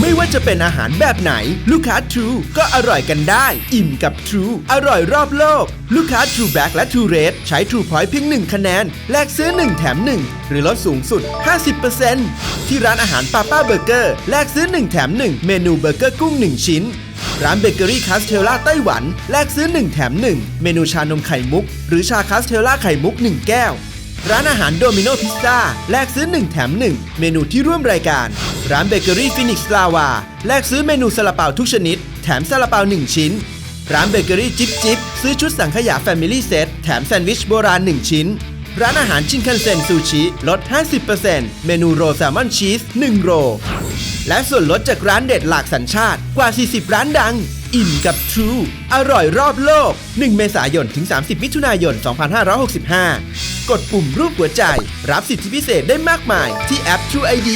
ไม่ว่าจะเป็นอาหารแบบไหน ลูกค้า True ก็อร่อยกันได้ อิ่มกับ True อร่อยรอบโลก ลูกค้า True Black และ True Red ใช้ True Point เพียง1คะแนน แลกซื้อ 1 แถม 1 หรือลดสูงสุด 50%ที่ร้านอาหารป้าป้าเบอร์เกอร์แลกซื้อ 1 แถม 1 เมนูเบอร์เกอร์กุ้ง 1 ชิ้น ร้านเบเกอรี่คาสเทลล่าไต้หวัน แลกซื้อ 1 แถม 1 เมนูชานมไข่มุก หรือชาคาสเทลล่าไข่มุก 1 แก้ว ร้านอาหารโดมิโนพิซซ่าแลกซื้อ 1 แถม 1 เมนูที่ร่วมรายการ ร้านเบเกอรี่ฟินิกส์ลาวาแลกซื้อเมนูซาลาเปาทุกชนิด แถมซาลาเปา 1 ชิ้น ร้านเบเกอรี่จิ๊บจิ๊บซื้อชุดสังขยาแฟมิลี่เซตแถมแซนด์วิชโบราณ 1 ชิ้น ร้านอาหารชินคันเซ็นซูชิลด 50%เมนูโรแซลมอนชีส 1 โร และส่วนลดจากร้านเด็ดหลากสัญชาติกว่า 40 ร้านดัง อิ่มกับ True อร่อยรอบโลก 1 เมษายนถึง 30 มิถุนายน 2565 กดปุ่มรูปหัวใจ รับสิทธิพิเศษได้มากมายที่แอป True ID